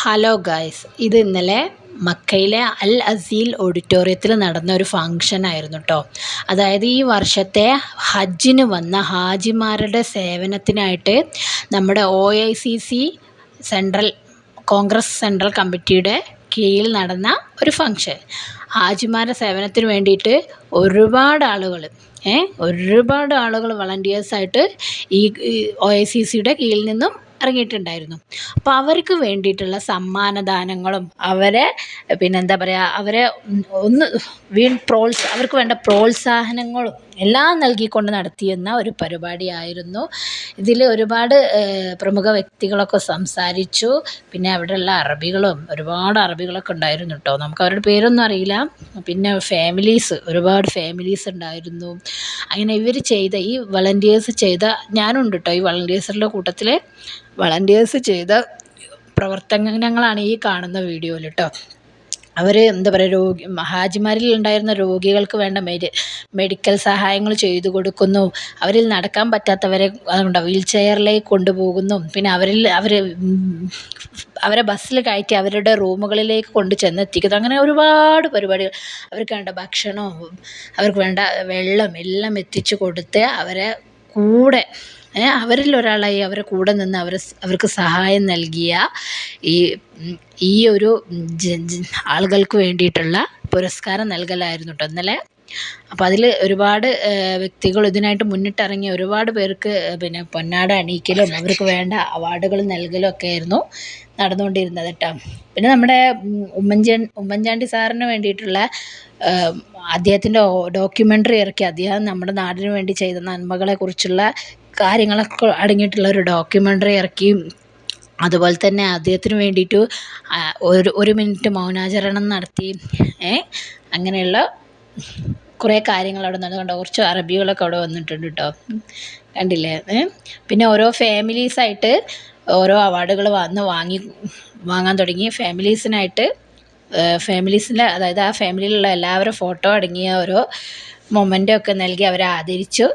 Hello guys ഇത് ഇന്നലെ മക്കയിലെ അൽ അസീൽ ഓഡിറ്റോറിയത്തിൽ നടന്ന ഒരു ഫങ്ഷൻ ആയിരുന്നു കേട്ടോ അതായത് ഈ വർഷത്തെ ഹജ്ജിന് വന്ന ഹാജിമാരുടെ സേവനത്തിനായിട്ട് നമ്മുടെ O I C C central Congress central കമ്മിറ്റിയുടെ കീഴിൽ നടന്ന ഒരു ഫങ്ഷൻ ഹാജിമാരുടെ സേവനത്തിന് വേണ്ടിയിട്ട് ഒരുപാട് ആളുകൾ ഏ ഒരുപാട് ആളുകൾ വളണ്ടിയേഴ്സായിട്ട് ഈ ഒ ഐ സി സിയുടെ കീഴിൽ നിന്നും ഇറങ്ങിയിട്ടുണ്ടായിരുന്നു. അപ്പോൾ അവർക്ക് വേണ്ടിയിട്ടുള്ള സമ്മാനദാനങ്ങളും അവരെ പിന്നെ എന്താ പറയുക അവരെ ഒന്ന് വീൺ പ്രോത്സ അവർക്ക് വേണ്ട പ്രോത്സാഹനങ്ങളും എല്ലാം നൽകിക്കൊണ്ട് നടത്തിയെന്ന ഒരു പരിപാടിയായിരുന്നു. ഇതിൽ ഒരുപാട് പ്രമുഖ വ്യക്തികളൊക്കെ സംസാരിച്ചു. പിന്നെ അവിടെയുള്ള അറബികളും ഒരുപാട് അറബികളൊക്കെ ഉണ്ടായിരുന്നു കേട്ടോ. നമുക്ക് അവരുടെ പേരൊന്നും അറിയില്ല. പിന്നെ ഫാമിലീസ് ഒരുപാട് ഫാമിലീസ് ഉണ്ടായിരുന്നു. അങ്ങനെ ഇവർ ചെയ്ത ഈ വളണ്ടിയേഴ്സ് ചെയ്ത ഞാനുണ്ട് കേട്ടോ ഈ വളണ്ടിയേഴ്സിന്റെ കൂട്ടത്തിൽ വളണ്ടിയേഴ്സ് ചെയ്ത പ്രവർത്തനങ്ങളാണ് ഈ കാണുന്ന വീഡിയോയിൽ കേട്ടോ അവർ എന്താ പറയുക രോഗി ഹാജിമാരിൽ ഉണ്ടായിരുന്ന രോഗികൾക്ക് വേണ്ട മെഡി മെഡിക്കൽ സഹായങ്ങൾ ചെയ്തു കൊടുക്കുന്നു. അവരിൽ നടക്കാൻ പറ്റാത്തവരെ അതുകൊണ്ട് വീൽ ചെയറിലേക്ക് കൊണ്ടുപോകുന്നു. പിന്നെ അവരിൽ അവർ അവരെ ബസ്സിൽ കയറ്റി അവരുടെ റൂമുകളിലേക്ക് കൊണ്ട് ചെന്നെത്തിക്കുന്നു. അങ്ങനെ ഒരുപാട് പരിപാടികൾ. അവർക്ക് വേണ്ട ഭക്ഷണവും അവർക്ക് വേണ്ട വെള്ളം എല്ലാം എത്തിച്ചു കൊടുത്ത് അവരെ കൂടെ അവരിൽ ഒരാളായി അവരെ കൂടെ നിന്ന് അവരെ അവർക്ക് സഹായം നൽകിയ ഈ ഈ ഒരു ആളുകൾക്ക് വേണ്ടിയിട്ടുള്ള പുരസ്കാരം നൽകലായിരുന്നു കേട്ടോ ഇന്നലെ. അപ്പം അതിൽ ഒരുപാട് വ്യക്തികൾ ഇതിനായിട്ട് മുന്നിട്ടിറങ്ങി ഒരുപാട് പേർക്ക് പിന്നെ പൊന്നാട അണിയിക്കലും അവർക്ക് വേണ്ട അവാർഡുകൾ നൽകലും ഒക്കെ ആയിരുന്നു നടന്നുകൊണ്ടിരുന്നത് കേട്ടോ പിന്നെ നമ്മുടെ ഉമ്മൻചാണ്ടി ഉമ്മൻചാണ്ടി സാറിന് വേണ്ടിയിട്ടുള്ള അദ്ദേഹത്തിന്റെ ഡോക്യുമെന്ററി ഇറക്കി അദ്ദേഹം നമ്മുടെ നാടിന് വേണ്ടി ചെയ്ത നന്മകളെക്കുറിച്ചുള്ള കാര്യങ്ങളൊക്കെ അടങ്ങിയിട്ടുള്ള ഒരു ഡോക്യുമെന്ററി ഇറക്കി. അതുപോലെ തന്നെ അദ്ദേഹത്തിന് വേണ്ടിയിട്ട് ഒരു ഒരു മിനിറ്റ് മൗനാചരണം നടത്തി. അങ്ങനെയുള്ള കുറേ കാര്യങ്ങൾ അവിടെ നടന്നു. കുറച്ച് അറബികളൊക്കെ അവിടെ വന്നിട്ടുണ്ട് കേട്ടോ കണ്ടില്ലേ? പിന്നെ ഓരോ ഫാമിലീസായിട്ട് ഓരോ അവാർഡുകൾ വന്ന് വാങ്ങി വാങ്ങാൻ തുടങ്ങി. ഫാമിലീസിനായിട്ട് ഫാമിലീസിന്റെ അതായത് ആ ഫാമിലിയിലുള്ള എല്ലാവരും ഫോട്ടോ അടങ്ങിയ ഓരോ മൊമെന്റൊക്കെ നൽകി അവരെ ആദരിച്ചു.